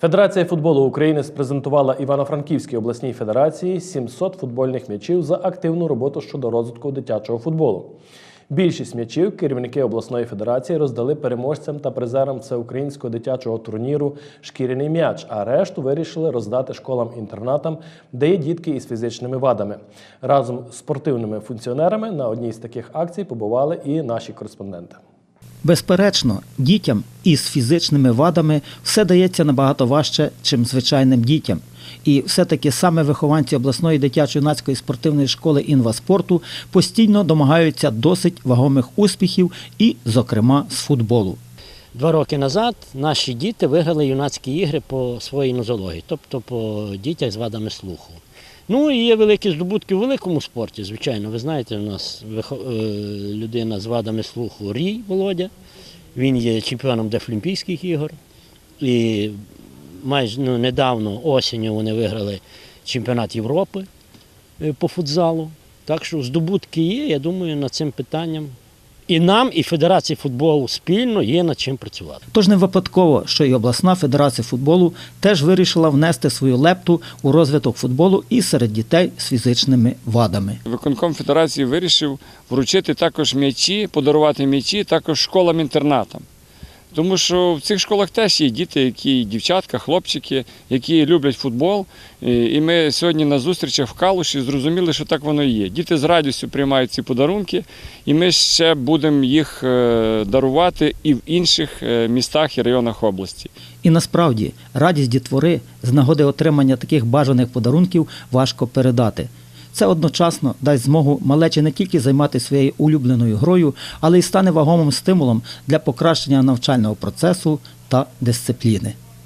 Федерація футболу України спрезентувала Івано-Франківській обласній федерації 700 футбольних м'ячів за активну роботу щодо розвитку дитячого футболу. Більшість м'ячів керівники обласної федерації роздали переможцям та призерам всеукраїнського дитячого турніру Шкіряний м'яч, а решту вирішили роздати школам-інтернатам, де є дітки із фізичними вадами. Разом з спортивними функціонерами на одній з таких акцій побували і наші кореспонденти. Безперечно, дітям із фізичними вадами все дається набагато важче, чим звичайним дітям. І все-таки саме вихованці обласної дитячо-юнацької спортивної школи інваспорту постійно домагаються досить вагомих успіхів, і, зокрема, з футболу. Два роки назад наші діти виграли юнацькі ігри по своїй нозології, тобто по дітях з вадами слуху. Ну і є великі здобутки в великому спорті, звичайно. Ви знаєте, у нас е, людина з вадами слуху Рій Володя. Він є чемпіоном Дефлімпійських ігор. І майже ну, недавно осінню вони виграли чемпіонат Європи е, по футзалу. Так що здобутки є, я думаю, над цим питанням. І нам, і Федерації футболу спільно є над чим працювати. Тож не випадково, що і обласна федерація футболу теж вирішила внести свою лепту у розвиток футболу і серед дітей з фізичними вадами. Виконком Федерації вирішив вручити також м'ячі, подарувати м'ячі також школам-інтернатам. Тому що в цих школах теж є діти, які дівчатка, хлопчики, які люблять футбол. І ми сьогодні на зустрічах в Калуші зрозуміли, що так воно і є. Діти з радістю приймають ці подарунки, і ми ще будемо їх е, дарувати і в інших е, містах і районах області. І насправді радість дітвори з нагоди отримання таких бажаних подарунків важко передати. Це одночасно дасть змогу малечі не тільки займатися своєю улюбленою грою, але й стане вагомим стимулом для покращення навчального процесу та дисципліни.